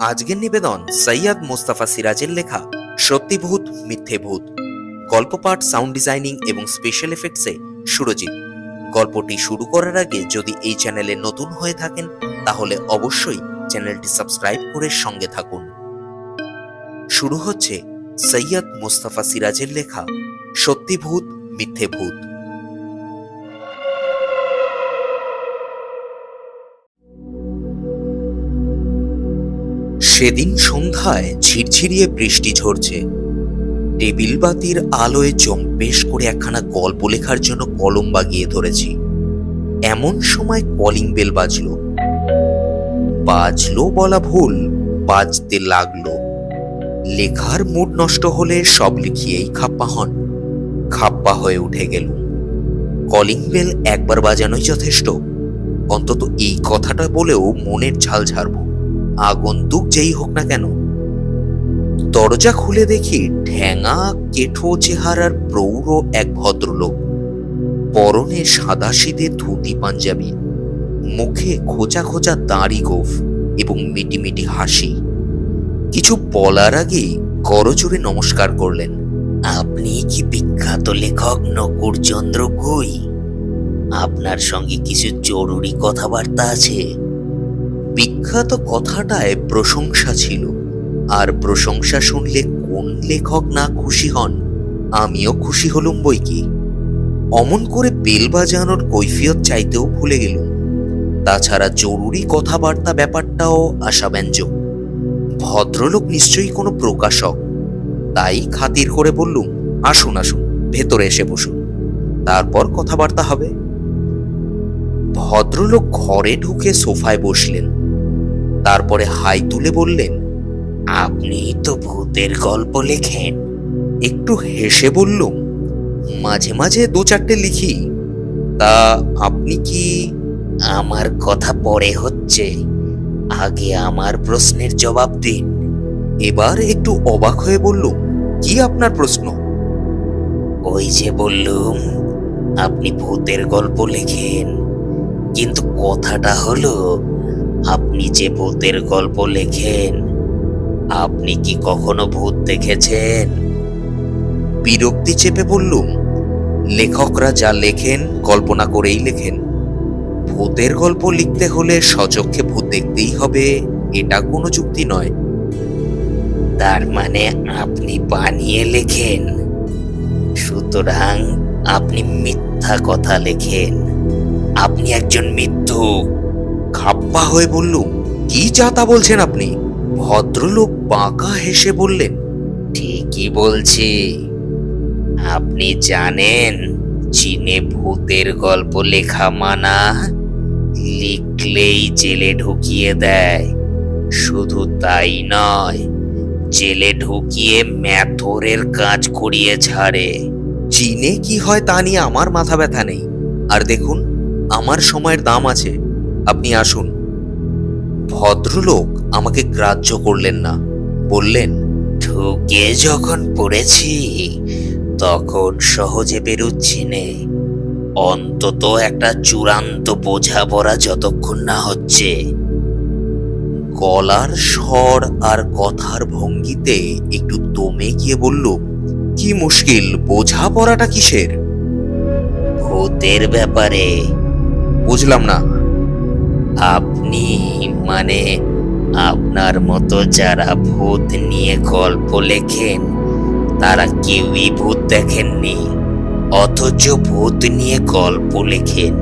আজকের নিবেদন সৈয়দ মোস্তাফা সিরাজের লেখা সত্যি ভূত, মিথ্যে ভূত। গল্প পাঠ সাউন্ড ডিজাইনিং এবং স্পেশাল এফেক্টসে সুরজিৎ। গল্পটি শুরু করার আগে যদি এই চ্যানেলে নতুন হয়ে থাকেন, তাহলে অবশ্যই চ্যানেলটি সাবস্ক্রাইব করে সঙ্গে থাকুন। শুরু হচ্ছে সৈয়দ মোস্তাফা সিরাজের লেখা সত্যি ভূত। সেদিন সন্ধ্যায় ঝিরঝিরিয়ে বৃষ্টি ঝরছে। টেবিল বাতির আলোয় জম্পেশ করে একখানা গল্প লেখার জন্য কলম বাগিয়ে ধরেছি। এমন সময় কলিং বেল বাজলো। বাজলো বলা ভুল, বাজতে লাগল। লেখার মুড নষ্ট হলে সব লিখিয়েই খাপ্পা হন। খাপ্পা হয়ে উঠে গেল কলিং বেল একবার বাজানোই যথেষ্ট। অন্তত এই কথাটা বলেও মনের ঝাল ঝাড়ব। আগন্তুক যেই হোক না কেন। দরজা খুলে দেখি ঠ্যাঙা কেঠো চেহারার প্রৌঢ় এক ভদ্রলোক। পরনে সাদা শীতের ধুতি পাঞ্জাবি। মুখে খোঁচা খোঁচা দাঁড়ি গোফ এবং মিটিমিটি হাসি। কিছু বলার আগে করজোরে নমস্কার করলেন। আপনি কি বিখ্যাত লেখক নকুরচন্দ্র কই আপনার সঙ্গে কিছু জরুরি কথাবার্তা আছে? বিখ্যাত কথাটায় প্রশংসা ছিল। আর প্রশংসা শুনলে কোন লেখক না খুশি হন, আমিও খুশি হলুম বই কি? অমন করে বেল বাজানোর কৈফিয়ত চাইতেও ভুলে গেলুম। তাছাড়া জরুরি কথাবার্তা ব্যাপারটাও আশাব্যঞ্জক ভদ্রলোক নিশ্চয়ই কোনো প্রকাশক। তাই খাতির করে বললুম, আসুন আসুন, ভেতরে এসে বসুন। তারপর কথাবার্তা হবে। ভদ্রলোক ঘরে ঢুকে সোফায় বসলেন। তারপরে হাই তুলে বললেন, আপনি তো ভূতের গল্প লেখেন। একটু হেসে বললুম মাঝে মাঝে দু চারটে লিখি। তা আপনি কি আমার কথা পরে হচ্ছে? আগে আমার প্রশ্নের জবাব দিন। এবার একটু অবাক হয়ে বললুম কি আপনার প্রশ্ন? ওই যে বললুম, আপনি ভূতের গল্প লেখেন, কিন্তু কথাটা হলো আপনি যে ভূতের গল্প লেখেন আপনি কি কখনো ভূত দেখেছেন? বিরক্তি চেপে বললুম লেখকরা যা লেখেন কল্পনা করেই লেখেন। ভূতের গল্প লিখতে হলে সচক্ষে ভূত দেখতেই হবে এটা কোনো যুক্তি নয়। তার মানে আপনি বানিয়ে লেখেন সুতরাং আপনি মিথ্যা কথা লেখেন। আপনি একজন মিথ্যুক। খাপ্পা হয়ে বললুম কি যা তা বলছেন আপনি? ভদ্রলোক বাঁকা হেসে বললেন, ঠিকই বলছি। আপনি জানেন, চীনে ভূতের গল্প লেখা মানা লিখলেই জেলে ঢুকিয়ে দেয়। শুধু তাই নয়, জেলে ঢুকিয়ে ম্যাথরের কাজ করিয়ে ছাড়ে। চীনে কি হয় তা নিয়ে আমার মাথা ব্যথা নেই। আর দেখুন, আমার সময়ের দাম আছে। আপনি আসুন ভদ্রলোক আমাকে গ্রাহ্য করলেন না। বললেন, ঢুকে যখন পড়েছি, তখন সহজে বেরুচ্ছি নে। অন্তত একটা চূড়ান্ত বোঝাপড়া যতক্ষণ না হচ্ছে। গলার স্বর আর কথার ভঙ্গিতে একটু দমে গিয়ে বলল, কি মুশকিল, বোঝাপড়াটা কিসের? ভূতের ব্যাপারে। বুঝলাম না। আপনি মানে আপনার মতো যারা ভূত নিয়ে গল্প লেখেন, তারা কেউই ভূত দেখেননি। অথচ ভূত নিয়ে গল্প লেখেন।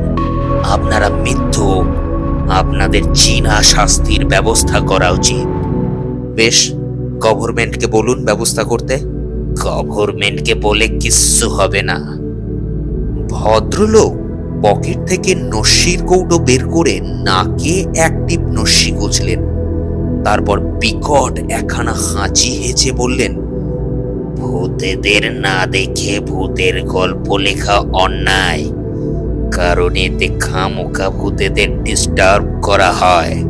আপনারা মিথ্যু আপনাদের চীনা শাস্তির ব্যবস্থা করা উচিত। বেশ, গভর্নমেন্টকে বলুন ব্যবস্থা করতে। গভর্নমেন্টকে বলে কিচ্ছু হবে না। ভদ্রলোক পকেট থেকে নস্যির কৌটো বের করে নাকে এক টিপ নস্যি গুছলেন তারপর বিকট একখানা হাঁচি হেঁচে বললেন, ভূতেদের না দেখে ভূতের গল্প লেখা অন্যায়। কারণ এতে খামোকা ভূতেদের ডিস্টার্ব করা হয়।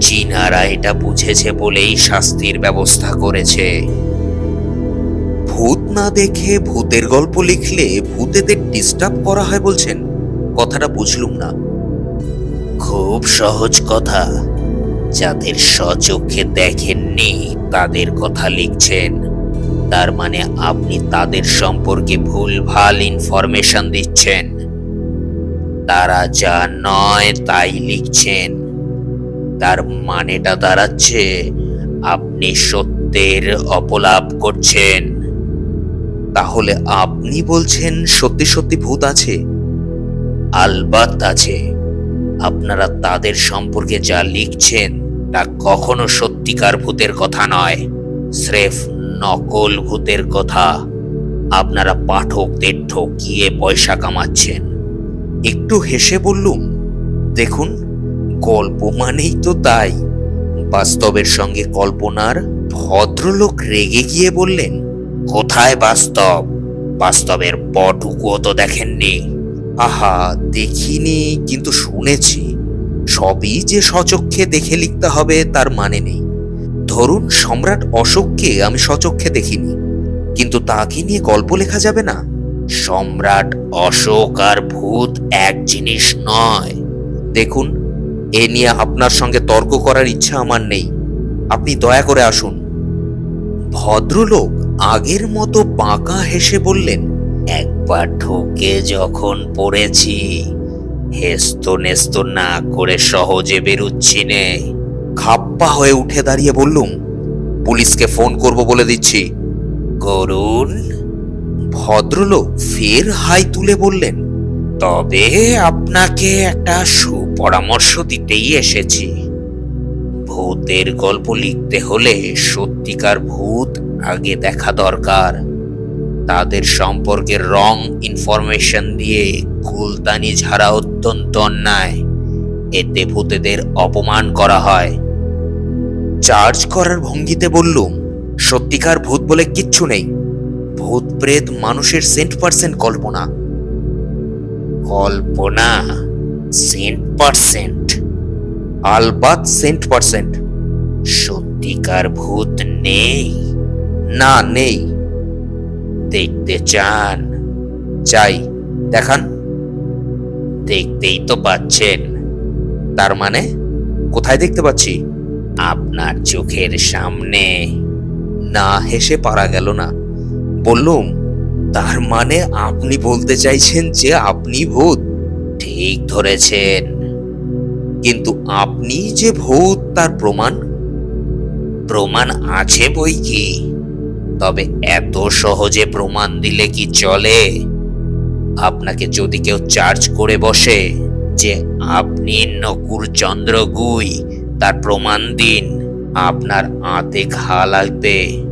চীনারা এটা বুঝেছে বলেই শাস্তির ব্যবস্থা করেছে। ভূত না দেখে ভূতের গল্প লিখলে ভূতেদের ডিস্টার্ব করা হয় বলছেন? কথাটা বুঝলুম না। খুব সহজ কথা। যাদের স্বচক্ষে দেখেননি, তাদের কথা লিখছেন। তার মানে আপনি তাদের সম্পর্কে ভুলভাল ইনফরমেশন দিচ্ছেন। তারা যা নয় তাই লিখছেন। তার মানেটা দাঁড়াচ্ছে, আপনি সত্যের অপলাপ করছেন। তাহলে আপনি বলছেন সত্যি সত্যি ভূত আছে? আলবাত আছে। আপনারা তাদের সম্পর্কে যা লিখছেন, তা কখনো সত্যিকার ভূতের কথা নয়। স্রেফ নকল ভূতের কথা। আপনারা পাঠকদের ঠকিয়ে পয়সা কামাচ্ছেন। একটু হেসে বললুম, দেখুন, গল্প মানেই তো তাই। বাস্তবের সঙ্গে কল্পনার ভদ্রলোক রেগে গিয়ে বললেন, কোথায় বাস্তব? বাস্তবের পটুকুও তো দেখেননি। আহা, দেখিনি, কিন্তু শুনেছি। সবই যে সচক্ষে দেখে লিখতে হবে, তার মানে নেই। ধরুন, সম্রাট অশোককে আমি সচক্ষে দেখিনি। কিন্তু তাকে নিয়ে গল্প লেখা যাবে না। সম্রাট অশোক আর ভূত এক জিনিস নয়। দেখুন, এ নিয়ে আপনার সঙ্গে তর্ক করার ইচ্ছা আমার নেই। আপনি দয়া করে আসুন। ভদ্রলোক আগের মতো বাঁকা হেসে বললেন একবার ঢোকে যখন পড়েছি হেস্ত নেস্ত না করে সহজে বেরুচ্ছি নে। খাপ্পা হয়ে উঠে দাঁড়িয়ে বললুম পুলিশকে ফোন করব বলে দিচ্ছি। করুন। ভদ্রলোক ফের হাই তুলে বললেন তবে আপনাকে একটা সুপরামর্শ দিতেই এসেছি। ভূতের গল্প লিখতে হলে সত্যিকার ভূত আগে দেখা দরকার। তাদের সম্পর্কে রং ইনফরমেশন দিয়ে কুলতানি ঝাড়া অত্যন্ত অন্যায়। এতে ভূতেদের অপমান করা হয়। চার্জ করার ভঙ্গিতে বললুম, সত্যিকার ভূত বলে কিচ্ছু নেই। ভূত প্রেত মানুষের সেন্ট পার্সেন্ট কল্পনা। কল্পনা? সেন্ট পার্সেন্ট আলবাত সেন্ট পার্সেন্ট সত্যিকার ভূত নেই। না, নেই। দেখতে চান। চাই দেখান। দেখতেই তো পাচ্ছেন। তার মানে কোথায় দেখতে পাচ্ছি? আপনার চোখের সামনে। না হেসে পারা গেল না। বললুম, তার মানে আপনি বলতে চাইছেন যে আপনি ভূত? ঠিক ধরেছেন। কিন্তু আপনি যে ভূত, তার প্রমাণ? প্রমাণ আছে বই কি? তবে এত সহজে প্রমাণ দিলে কি চলে? আপনাকে যদি কেউ চার্জ করে বসে যে আপনি নকুর চন্দ্র গুই, তার প্রমাণ দিন। আপনার আতে ঘা লাগবে।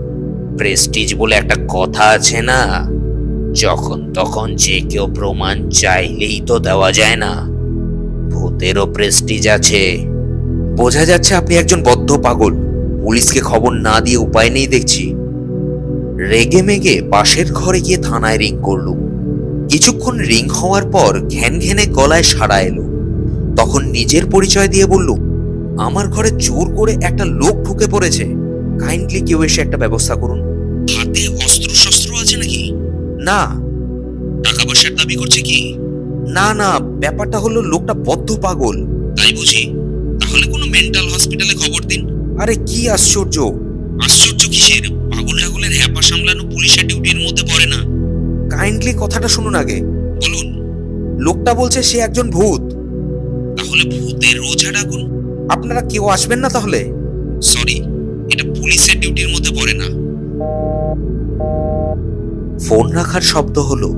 প্রেস্টিজ বলে একটা কথা আছে না? যখন তখন যে কেউ প্রমাণ চাইলেই তো দেওয়া যায় না। ভূতেরও প্রেস্টিজ আছে। বোঝা যাচ্ছে আপনি একজন বদ্ধ পাগল। পুলিশকে খবর না দিয়ে উপায় নেই দেখছি। রেগে মেগে পাশের ঘরে গিয়ে থানায় রিং করলুম কিছুক্ষণ রিং হওয়ার পর ঘ্যান ঘ্যানে গলায় সাড়া এলো। তখন নিজের পরিচয় দিয়ে বললুম আমার ঘরে জোর করে একটা লোক ঢুকে পড়েছে। কাইন্ডলি কেউ এসে একটা ব্যবস্থা করুন। হাতে অস্ত্র শস্ত্র আছে নাকি? না। টাকা পয়সার দাবি করছে কি? না না ব্যাপারটা হলো লোকটা বদ্ধ পাগল। তাই বুঝি। তাহলে কোনো মেন্টাল হসপিটালে খবর দিন। আরে কি আশ্চর্য! আশ্চর্য কিসের? পাগল হ্যাপা সামলানো পুলিশের ডিউটির মধ্যে পড়ে না। কাইন্ডলি কথাটা শুনুন আগে। বলুন। লোকটা বলছে সে একজন ভূত। তাহলে ভূতের রোজা ডাকুন। আপনারা কেউ আসবেন না তাহলে? সরি এটা পুলিশের ডিউটির মধ্যে পড়ে না। ফোন রাখার শব্দ হলো।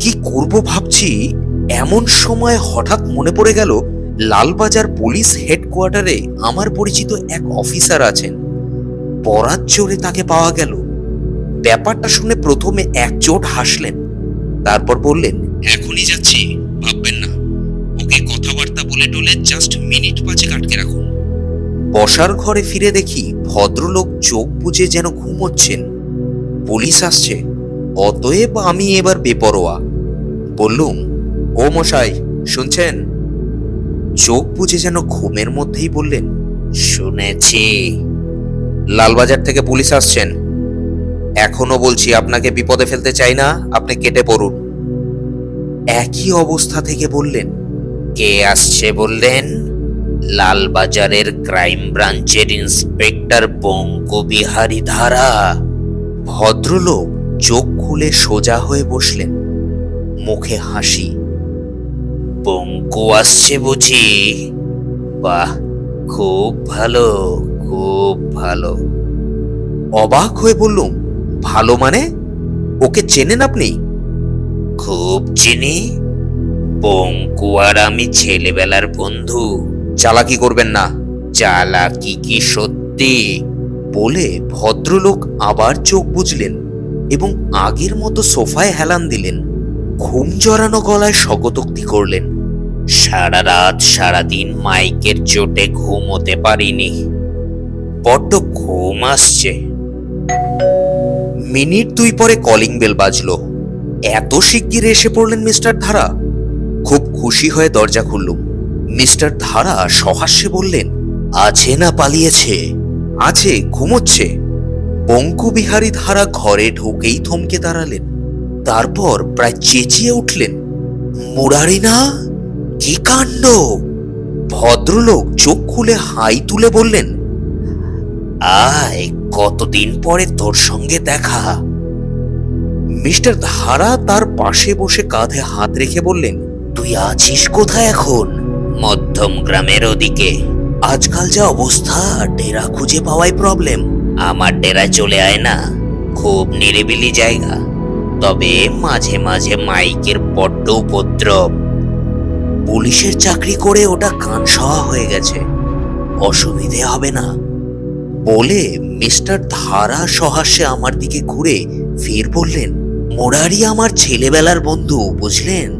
কি করব ভাবছি? এমন সময় হঠাৎ মনে পড়ে গেল লালবাজার পুলিশ হেডকোয়ার্টারে আমার পরিচিত এক অফিসার আছেন। পরাত জোরে তাকে পাওয়া গেল। ব্যাপারটা শুনে প্রথমে একজোট হাসলেন। তারপর বললেন এখনই যাচ্ছি ভাববেন না। ওকে কথাবার্তা বলে টলে জাস্ট মিনিট পাঁচেক আটকে রাখুন। বসার ঘরে ফিরে দেখি ভদ্রলোক চোখ বুজে যেন ঘুমোচ্ছেন। পুলিশ আসছে। অতএব আমি এবার বেপরোয়া। বললুম ও মশাই শুনছেন? চোখ বুজে যেন ঘুমের মধ্যেই বললেন শুনেছি। লালবাজার থেকে পুলিশ আসছেন। এখনও বলছি, আপনাকে বিপদে ফেলতে চাই না, আপনি কেটে পড়ুন। একই অবস্থা থেকে বললেন, কে আসছে বললেন? লালবাজারের ক্রাইম ব্রাঞ্চের ইন্সপেক্টর বঙ্কবিহারী ধারা। ভদ্রলোক চোখ খুলে সোজা হয়ে বসলেন, মুখে হাসি। বঙ্কু আসছে বুঝি? বাহ, খুব ভালো খুব ভালো। অবাক হয়ে বললুম ভালো মানে? ওকে চেনেন আপনি? খুব চিনি। পঙ্কু আর আমি ছেলেবেলার বন্ধু। চালাকি করবেন না। চালাকি কি সত্যি? বলে ভদ্রলোক আবার চোখ বুঝলেন এবং আগের মতো সোফায় হেলান দিলেন। ঘুম জড়ানো গলায় স্বগতোক্তি করলেন। সারা রাত সারাদিন মাইকের চোটে ঘুমোতে পারিনি। বড্ড ঘুম আসছে। মিনিট দুই পরে কলিং বেল বাজল। এত শিগগির এসে পড়লেন মিস্টার ধারা। খুব খুশি হয়ে দরজা খুললুম। মিস্টার ধারা সহাস্যে বললেন, আছে না পালিয়েছে? আছে, ঘুমোচ্ছে। বঙ্কুবিহারী ধারা ঘরে ঢুকেই থমকে দাঁড়ালেন। তারপর প্রায় চেঁচিয়ে উঠলেন, মুরারি না, কি কাণ্ড? ভদ্রলোক চোখ খুলে হাই তুলে বললেন, আয় কতদিন পরে তোর সঙ্গে দেখা। মিস্টার ধারা তার পাশে বসে কাঁধে হাত রেখে বললেন, তুই আছিস কোথায় এখন? মধ্যম গ্রামের ওদিকে। আজকাল যা অবস্থা, ডেরা খুঁজে পাওয়াই প্রবলেম আমার ডেরা চলে আয় না, খুব নিরিবিলি জায়গা। তবে মাঝে মাঝে মাইকের বড্ড উপদ্রব। পুলিশের চাকরি করে ওটা কান সওয়া হয়ে গেছে। অসুবিধে হবে না। বলে মিস্টার ধারা সহাস্যে আমার দিকে ঘুরে ফের বললেন, মোরারি আমার ছেলেবেলার বন্ধু, বুঝলেন?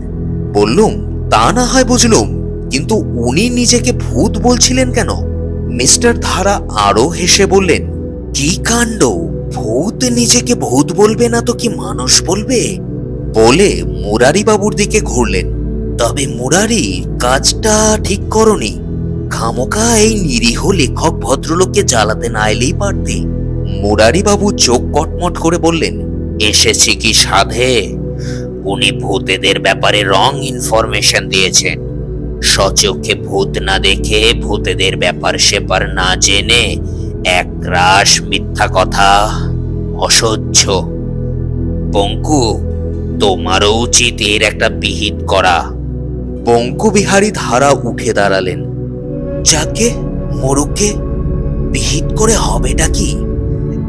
বললুম, তা না হয় বুঝলুম, কিন্তু উনি নিজেকে ভূত বলছিলেন কেন? মিস্টার ধারা আরও হেসে বললেন, কি কাণ্ড? ভূত নিজেকে ভূত বলবে না তো কি মানুষ বলবে? বলে মুরারি বাবুর দিকে ঘুরলেন, তবে মুরারি, কাজটা ঠিক করনি। খামোকা এই নিরীহ লেখক ভদ্রলোককে জ্বালাতে না এলেই পারতে। মুরারি বাবু চোখ কটমট করে বললেন, এসেছি কি সাধে? উনি ভূতেদের ব্যাপারে রং ইনফরমেশন দিয়েছেন। সচক্ষে ভূত না দেখে ভূতেদের ব্যাপার সেপার না জেনে এক রাস মিথ্যা কথা। অসহ্য। বঙ্কু, তোমারও উচিত এর একটা বিহিত করা। বঙ্কু বিহারী ধারা উঠে দাঁড়ালেন। যাকে মরুকে বিহিত করে হবেটা কি?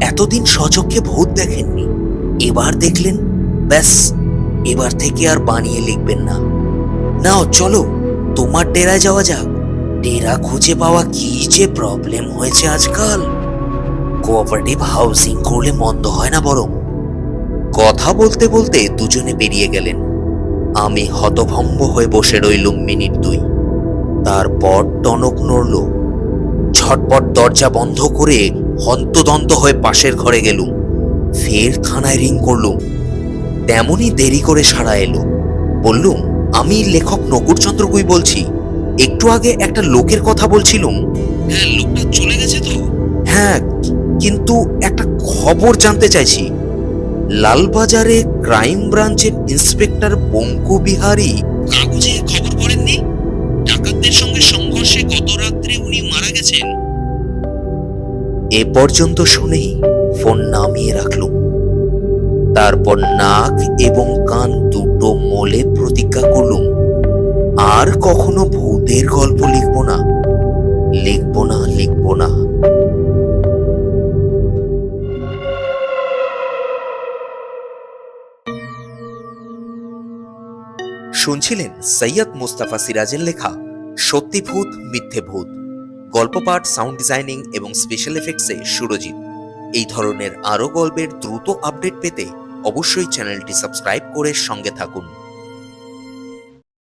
এতদিন সচক্ষে ভূত দেখেননি। এবার দেখলেন, ব্যাস, এবার থেকে আর বানিয়ে লিখবেন না। নাও, চলো, তোমার ডেরায় যাওয়া যাক। ডেরা খুঁজে পাওয়া কি যে প্রবলেম হয়েছে আজকাল? কোঅপারেটিভ হাউসিং করলে মন্দ হয় না বরং। কথা বলতে বলতে দুজনে বেরিয়ে গেলেন। আমি হতভম্ব হয়ে বসে রইলুম মিনিট দুই। তারপর টনক নড়ল। ঝটপট দরজা বন্ধ করে হন্তদন্ত হয়ে পাশের ঘরে গেলুম। ফের থানায় রিং করলুম। তেমনই দেরি করে সাড়া এলো। বললুম আমি লেখক নকুরচন্দ্র গুই বলছি। একটু আগে একটা লোকের কথা বলছিলুম। হ্যাঁ লোকটা চলে গেছে তো। হ্যাঁ কিন্তু একটা খবর জানতে চাইছি। লালবাজারে ক্রাইম ব্রাঞ্চের ইন্সপেক্টর বঙ্কু বিহারী কাগজে ডাকাতদের সঙ্গে সংঘর্ষে গত রাত্রে উনি মারা গেছেন। এ পর্যন্ত শুনেই ফোন নামিয়ে রাখলুম তারপর নাক এবং কান দুটো মোলে প্রতিজ্ঞা করলুম আর কখনো ভূতের গল্প লিখব না লিখব না লিখব না। শুনছিলেন সৈয়দ মুস্তাফা সিরাজের লেখা সত্যি ভূত, মিথ্যে ভূত। গল্প পাঠ, সাউন্ড ডিজাইনিং এবং স্পেশাল এফেক্টসে সুরজিৎ। এই ধরনের আরও গল্পের দ্রুত আপডেট পেতে অবশ্যই চ্যানেলটি সাবস্ক্রাইব করে সঙ্গে থাকুন।